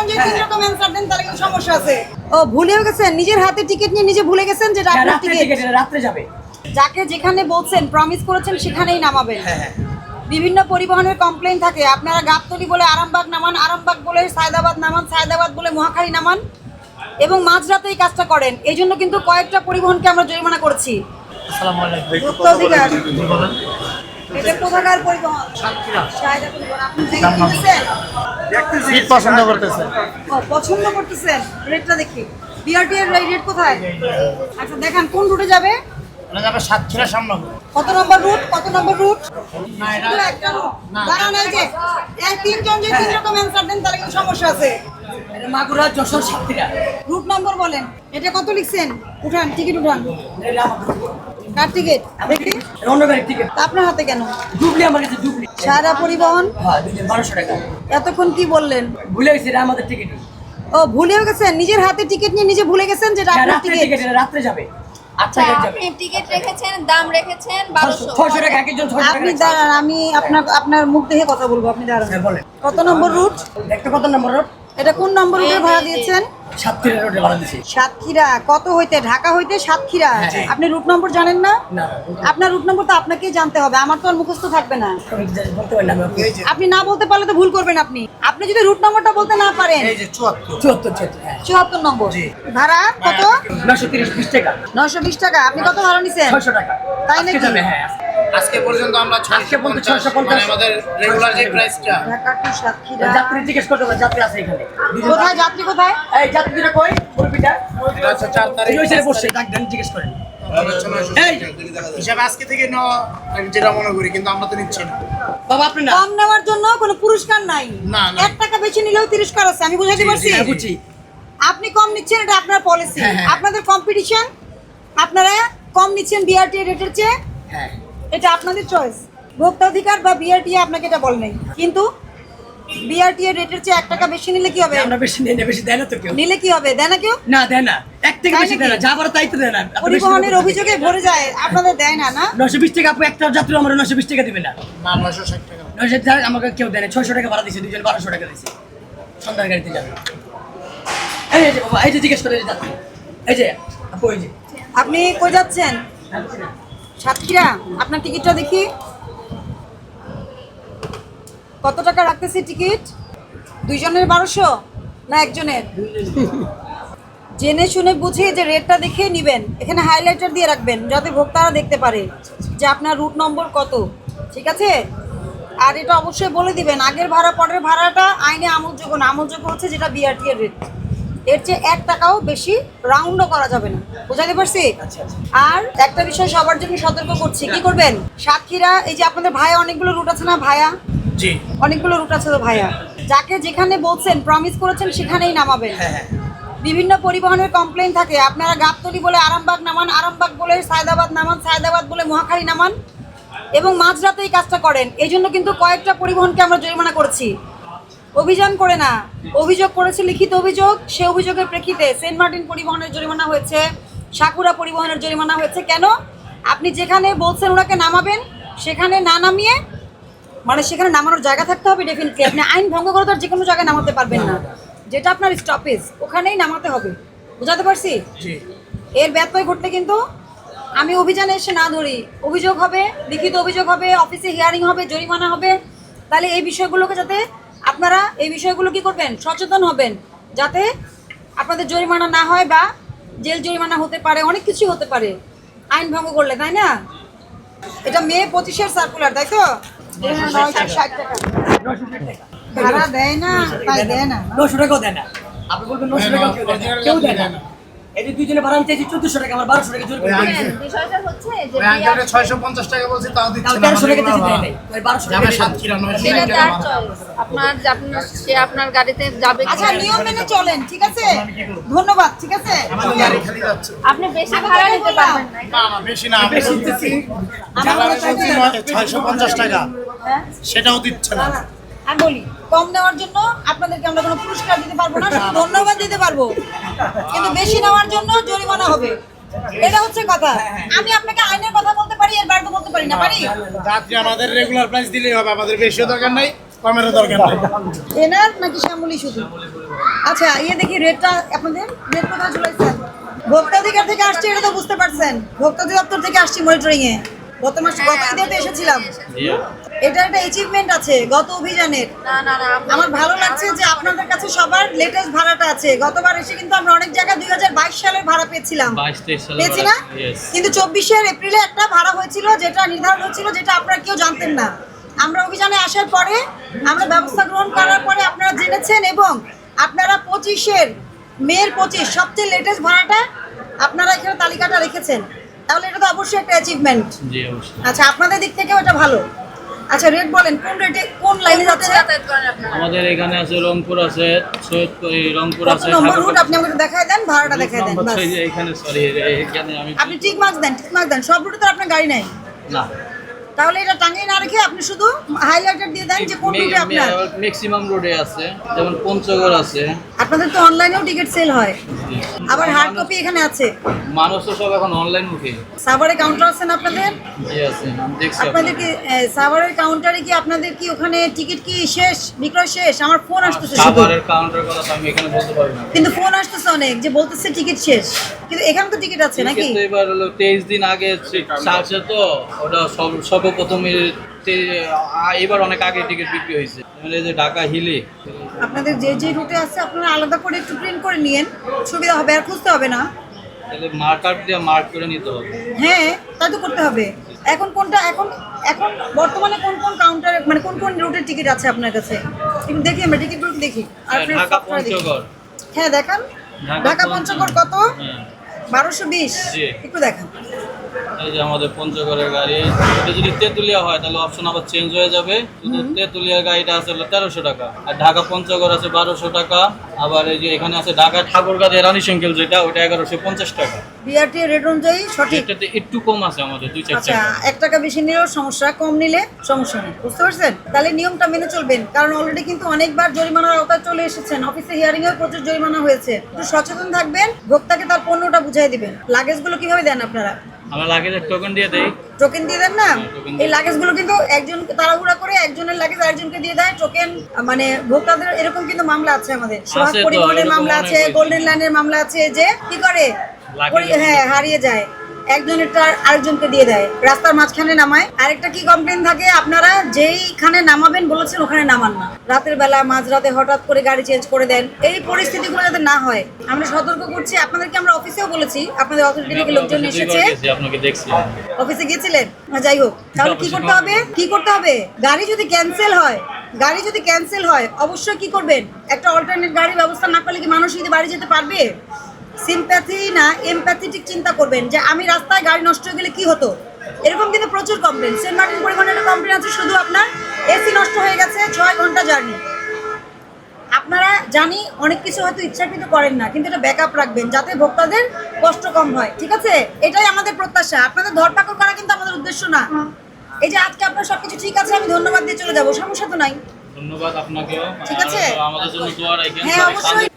তিনজন যদি তিন রকম অ্যান্সার দেন তাহলে কিন্তু সমস্যা আছে। ও ভুলেও গেছেন। নিজের হাতে টিকিট নিয়ে নিজে ভুলে গেছেন যেটা আপনার টিকিট টিকিট রাত্রে যাবে। যাকে যেখানে বলছেন প্রমিস করেছেন সেখানেই নামাবেন। হ্যাঁ হ্যাঁ। বিভিন্ন পরিবহনের কমপ্লেন থাকে। আপনারা গাবতলি বলে আরামবাগ নামান আরামবাগ বলে সায়দাবাদ নামান সায়দাবাদ বলে মহাখালী নামান এবং মাঝরাতে এই কাজটা করেন। এই জন্য কিন্তু কয়েকটা পরিবহনকে আমরা জরিমানা করেছি। আসসালামু আলাইকুম। এটা কোথাকার পরিবহন? সায়দা পরিবহন আপনি সিট পছন্দ করতেছেন? রেটটা দেখি। বিআরটি এর রেট কোথায়? আচ্ছা দেখান কোন রুটে যাবে? যাবে সাতক্ষীরা সামনে কত নম্বর রুট? কত নম্বর রুট? একটা রুট দাঁড়ান এই যে এই তিনজন যদি তিন রকম অ্যান্সার দেন তাহলে কিন্তু সমস্যা আছে। মাগুরা যশোর সাতক্ষীরা। রুট নম্বর বলেন। এটা কত লিখছেন? উঠান টিকিট উঠান। কার টিকিট? দেখি অন্য গাড়ির টিকিট। আপনার হাতে কেন? ডুবলি আমার কাছে ডুবলি। সারা পরিবহন? হ্যাঁ বারোশো টাকা। এতক্ষণ কি বললেন? ভুলে গেছি এটা আমাদের টিকিট। ও ভুলেও গেছেন? নিজের হাতে টিকিট নিয়ে নিজে ভুলে গেছেন রাত্রে টিকিট? টিকিট রাত্রে যাবে। আচ্ছা আচ্ছা আপনি টিকিট রেখেছেন দাম রেখেছেন টাকা আপনি দাঁড়ান আমি আপনার আপনার মুখ দেখে কথা বলব আপনি দাঁড়ান। হ্যাঁ বলেন। কত নম্বর রুট একটা কত নম্বর রুট এটা কোন নম্বর রুটে ভাড়া দিয়েছেন? সাতক্ষীরা রোডে ভাড়া সাতক্ষীরা কত হইতে? ঢাকা হইতে সাতক্ষীরা? হ্যাঁ। আপনি রুট নম্বর জানেন না? না আপনার রুট নম্বর তো আপনাকেই জানতে হবে আমার তো আর মুখস্থ থাকবে না। আপনি না বলতে পারলে তো ভুল করবেন আপনি। আপনি যদি রুট নম্বরটা বলতে না পারেন। এই যে চুয়াত্তর। চুয়াত্তর হ্যাঁ। নম্বর ভাড়া কত? নশো তিরিশ বিশ টাকা। নশো বিশ টাকা। আপনি কত ভাড়া নিছেন? ছয়শো টাকা। তাই নাকি? আজকে পর্যন্ত আমরা আজকে পর্যন্ত 650 মানে আমাদের রেগুলার যে প্রাইসটা ঢাকা টু সাতক্ষীরা যাত্রী জিজ্ঞেস করতে হবে যাত্রী আছে এখানে। কোথায়? যাত্রী। কোথায়? এই যাত্রীরা কই? চার তারিখ। বসে ডাক দেন জিজ্ঞেস করেন। আজকে থেকে যেটা মনে করি কিন্তু আমরা তো নিচ্ছি না। বাবা আপনি না? কম নেওয়ার জন্য কোনো পুরস্কার নাই। না। এক টাকা বেশি নিলেও তিরস্কার আছে আমি বুঝাতে পারছি? বুঝছি। আপনি কম নিচ্ছেন এটা আপনার পলিসি হ্যাঁ, হ্যাঁ। আপনাদের কম্পিটিশন আপনারা কম নিচ্ছেন বিআরটি রেটের চেয়ে। হ্যাঁ। এটা আপনাদের চয়েস ভোক্তাধিকার বা বিআরটি আপনাকে এটা বল নাই। কিন্তু বিআরটি এর রেটের চেয়ে এক টাকা বেশি নিলে কি হবে? আমরা বেশি নেই না বেশি দেয় না তো কেউ। নিলে কি হবে? দেয় না কেউ? না দেয় না। এক থেকে বেশি? দেয় না। যা পারে তাই তো দেয় না। পরিবহনের অভিযোগে ভরে যায়। আপনাদের দেয় না না? নশো বিশ টাকা আপু একটা যাত্রী আমরা নশো বিশ টাকা দিবে না। না নয়শো ষাট টাকা। নশো টাকা আমাকে কেউ দেয় না। ছয়শো টাকা ভাড়া দিয়েছে দুজন বারোশো টাকা দিয়েছে সন্ধ্যার গাড়িতে যাবে। এই যে বাবা এই যে জিজ্ঞেস করে এই এই যে আপু এই যে। আপনি কই যাচ্ছেন? সাতক্ষীরা আপনার টিকিটটা দেখি। কত টাকা রাখতেছি টিকিট? দুইজনের বারোশো না একজনের? জেনে শুনে বুঝে যে রেটটা দেখে নিবেন। এখানে হাইলাইটার দিয়ে রাখবেন, যাতে ভোক্তারা দেখতে পারে যে আপনার রুট নম্বর কত। ঠিক আছে? আর এটা অবশ্যই বলে দিবেন, আগের ভাড়া, পরের ভাড়াটা আইনে আমলযোগ্য না। আমলযোগ্য হচ্ছে যেটা বিআরটি এর রেট এর চেয়ে এক টাকাও বেশি রাউন্ডও করা যাবে না। বুঝাতে পারছি? আর একটা বিষয় সবার জন্য সতর্ক করছি কি করবেন? সাতক্ষীরা এই যে আপনাদের ভাইয়া অনেকগুলো রুট আছে না ভাইয়া? অনেকগুলো রুট আছে তো ভাইয়া? যাকে যেখানে বলছেন প্রমিস করেছেন সেখানেই নামাবেন। হ্যাঁ হ্যাঁ। বিভিন্ন পরিবহনের কমপ্লেন থাকে আপনারা গাবতলি বলে আরামবাগ নামান আরামবাগ বলে সায়দাবাদ নামান সায়দাবাদ বলে মহাখালী নামান এবং মাঝরাতে এই কাজটা করেন। এই জন্য কিন্তু কয়েকটা পরিবহনকে আমরা জরিমানা করেছি। অভিযান করে না। অভিযোগ করেছে লিখিত অভিযোগ সে অভিযোগের প্রেক্ষিতে সেন্ট মার্টিন পরিবহনের জরিমানা হয়েছে সাকুরা পরিবহনের জরিমানা হয়েছে। কেন? আপনি যেখানে বলছেন ওনাকে নামাবেন সেখানে না নামিয়ে মানে সেখানে নামানোর জায়গা থাকতে হবে ডেফিনেটলি আপনি আইন ভঙ্গ করে তো যে কোনো জায়গায় নামাতে পারবেন না। যেটা আপনার স্টপেজ ওখানেই নামাতে হবে। বুঝাতে পারছি? এর ব্যত্যয় ঘটলে কিন্তু আমি অভিযানে এসে না ধরি। অভিযোগ হবে লিখিত অভিযোগ হবে অফিসে হিয়ারিং হবে জরিমানা হবে। তাহলে এই বিষয়গুলোকে যাতে আপনারা এই বিষয়গুলো কি করবেন? সচেতন হবেন যাতে আপনাদের জরিমানা না হয় বা জেল জরিমানা হতে পারে অনেক কিছু হতে পারে। আইন ভঙ্গ করলে তাই না? এটা মে পঁচিশের সার্কুলার তাই তো? নয়শো ষাট টাকা ভাড়া দেয় না। তাই দেয় না নশো টাকাও দেয় না। আপনি বলবেন নশো কেউ দেয় না। এই দুইজনে ভাড়া আমি চাইছি চোদ্দশো টাকা আমার বারোশো টাকা জোর দিয়েছে। হ্যাঁ, বিষয়টা হচ্ছে যে ওই আঙ্কেলটা ছয়শো পঞ্চাশ টাকা বলছে তাও দিচ্ছে না তেরোশো টাকা দেয় নাই ওই বারোশো টাকা সাতক্ষীরা নয়শো টাকা আপনার যে আপনার সে আপনার গাড়িতে যাবে আচ্ছা নিয়ম মেনে চলেন ঠিক আছে? ধন্যবাদ ঠিক আছে? আমাদের গাড়ি খালি যাচ্ছে। আপনি বেশি ভাড়া নিতে পারবেন না। না না বেশি না আমি বেশি বলতেছি আমার যারা কথা বলছি ছয়শো পঞ্চাশ টাকা হ্যাঁ? সেটাও দিচ্ছে না, আমি বলি কম নেওয়ার জন্য আপনাদেরকে আমরা কোনো পুরস্কার দিতে পারব না শুধু ধন্যবাদ দিতে পারব। কিন্তু বেশি নেওয়ার জন্য জরিমানা হবে। এটা হচ্ছে কথা। আমি আপনাকে আইনের কথা বলতে পারি এর বাইরে তো বলতে পারি না পারি? যাত্রী আমাদের রেগুলার প্রাইস দিলেই হবে আমাদের বেশিও দরকার নাই কমের দরকার নেই। এনার নাকি শ্যামলি শুধু? আচ্ছা ইয়ে দেখি রেটটা আপনাদের রেট কোথায় ঝুলাইছেন ভোক্তাধিকার থেকে আসছে এটা তো বুঝতে পারছেন। ভোক্তা দপ্তর থেকে আসছি মনিটরিং এ গত মাসে গত ঈদে তো এসেছিলাম এটা একটা অ্যাচিভমেন্ট আছে গত অভিযানের। না না না আমার ভালো লাগছে যে আপনাদের কাছে সবার লেটেস্ট ভাড়াটা আছে। গতবার এসে কিন্তু আমরা অনেক জায়গায় দুই সালের ভাড়া পেয়েছিলাম। বাইশ পেয়েছি না? কিন্তু চব্বিশের এপ্রিলে একটা ভাড়া হয়েছিল যেটা নির্ধারণ হয়েছিল যেটা আপনারা কেউ জানতেন না। আমরা অভিযানে আসার পরে আমরা ব্যবস্থা গ্রহণ করার পরে আপনারা জেনেছেন এবং আপনারা পঁচিশের মেয়ের পঁচিশ সবচেয়ে লেটেস্ট ভাড়াটা আপনারা এখানে তালিকাটা রেখেছেন। তাহলে এটা তো অবশ্যই একটা অ্যাচিভমেন্ট আচ্ছা আপনাদের দিক থেকেও এটা ভালো। আচ্ছা রেট বলেন কোন রেটে কোন লাইনে যাচ্ছে? যাতায়াত করেন আপনারা? আমাদের এখানে আছে রংপুর আছে সৈয়দপুর এই রংপুর আছে নম্বর রুট আপনি আমাকে দেখায় দেন ভাড়াটা দেখায় দেন বাস। এখানে সরি এখানে আমি আপনি ঠিক মার্কস দেন ঠিক মার্কস দেন। সব রুটে তো আপনার গাড়ি নাই? না। তাহলে এটা টাঙিয়ে না রেখে আপনি শুধু হাইলাইটার দিয়ে দেন যে কোন রুটে আপনার ম্যাক্সিমাম রোডে আছে যেমন পঞ্চগড় আছে। আপনাদের তো অনলাইনেও টিকিট সেল হয়। আবার হার্ড কপি এখানে আছে। মানুষ তো সব এখন অনলাইন মুখে সাভারে কাউন্টার আছেন আপনাদের? জি আছে। দেখছি আপনাদের কি সাভারের কাউন্টারে কি আপনাদের কি ওখানে টিকিট কি শেষ বিক্রয় শেষ? আমার ফোন আসতেছে খাবারের কাউন্টার কথা আমি এখানে বলতে পারি না। কিন্তু ফোন আসতেছে অনেক যে বলতেছে টিকিট শেষ। কিন্তু এখানে তো টিকিট আছে নাকি? কিন্তু এবার হলো তেইশ দিন আগে ছাড়ছে তো ওটা সব সর্বপ্রথম এবার অনেক আগে টিকিট বিক্রি হয়েছে। যে ঢাকা হিলি। আপনাদের যে যে রুটে আছে আপনারা আলাদা করে একটু প্রিন্ট করে নিয়েন। সুবিধা হবে আর খুঁজতে হবে না। তাহলে মার্কার দিয়ে মার্ক করে নিতে হবে। হ্যাঁ তাই তো করতে হবে। এখন কোনটা এখন এখন বর্তমানে কোন কোন কাউন্টারে মানে কোন কোন রুটের টিকিট আছে আপনার কাছে? দেখি আমরা টিকিট দেখি। আর হ্যাঁ, ঢাকা পঞ্চগড়। হ্যাঁ দেখান। ঢাকা। পঞ্চগড় কত? হ্যাঁ। বারোশো বিশ? একটু দেখান। এই যে আমাদের পঞ্চগড়ের গাড়ি এটা যদি তেঁতুলিয়া হয় তাহলে অপশন আবার চেঞ্জ হয়ে যাবে। তেঁতুলিয়ার গাড়িটা আছে হলো তেরোশো টাকা আর ঢাকা পঞ্চগড় আছে বারোশো টাকা আবার এই যে এখানে আছে ঢাকা ঠাকুরগাঁদে রানী সংকেল যেটা ওটা এগারোশো পঞ্চাশ টাকা। বিআরটি রেট অনুযায়ী সঠিক। এটাতে একটু কম আছে আমাদের দুই চার আচ্ছা এক টাকা বেশি নিলেও সমস্যা কম নিলে সমস্যা নেই বুঝতে পারছেন? তাহলে নিয়মটা মেনে চলবেন কারণ অলরেডি কিন্তু অনেকবার জরিমানার আওতায় চলে এসেছেন অফিসে হিয়ারিং এও প্রচুর জরিমানা হয়েছে। একটু সচেতন থাকবেন ভোক্তাকে তার পণ্যটা বুঝাই দিবেন। লাগেজগুলো কীভাবে দেন আপনারা? আমরা লাগেজের টোকেন দিয়ে দেই। টোকেন দিয়ে দেন না? এই এই লাগেজগুলো কিন্তু একজন তাড়াহুড়া করে একজনের লাগেজ আরেকজনকে দিয়ে দেয়। টোকেন মানে ভোক্তাদের এরকম কিন্তু মামলা আছে আমাদের। সোহাগ পরিবহনের মামলা আছে। গোল্ডেন লাইনের মামলা আছে যে কি করে? হ্যাঁ হারিয়ে যায়। একজনেরটা আরেকজনকে দিয়ে দেয়। রাস্তার মাঝখানে নামায়। আরেকটা কি কমপ্লেন থাকে? আপনারা যেইখানে নামাবেন বলেছেন ওখানে নামান না। রাতের বেলা মাঝরাতে হঠাৎ করে গাড়ি চেঞ্জ করে দেন। এই পরিস্থিতিগুলো যাতে না হয় আমরা সতর্ক করছি। আপনাদেরকে আমরা অফিসেও বলেছি। আপনাদের অথরিটি থেকে লোকজন এসেছে। অফিসে গিয়েছিলেন? যাই হোক। তাহলে কি করতে হবে? কি করতে হবে? গাড়ি যদি ক্যান্সেল হয় গাড়ি যদি ক্যান্সেল হয় অবশ্যই কি করবেন? একটা অল্টারনেট গাড়ির ব্যবস্থা না করলে কি মানুষ যদি বাড়ি যেতে পারবে? সিম্প্যাথি না এমপ্যাথেটিক চিন্তা করবেন যে আমি রাস্তায় গাড়ি নষ্ট হয়ে গেলে কি হতো? এরকম কিন্তু প্রচুর কমপ্লেন সেন্ট মার্টিন পরিবহনের একটা কমপ্লেন আছে শুধু আপনার এসি নষ্ট হয়ে গেছে ছয় ঘণ্টা জার্নি আপনারা জানি অনেক কিছু হয়তো ইচ্ছাকৃত করেন না কিন্তু এটা ব্যাকআপ রাখবেন যাতে ভোক্তাদের কষ্ট কম হয় ঠিক আছে? এটাই আমাদের প্রত্যাশা। আপনাদের ধরপাকড় করা কিন্তু আমাদের উদ্দেশ্য না। এই যে আজকে আপনার সবকিছু ঠিক আছে আমি ধন্যবাদ দিয়ে চলে যাব সমস্যা তো নাই। ধন্যবাদ আপনাকেও। ঠিক আছে? আমাদের জন্য দোয়া রাখেন হ্যাঁ অবশ্যই।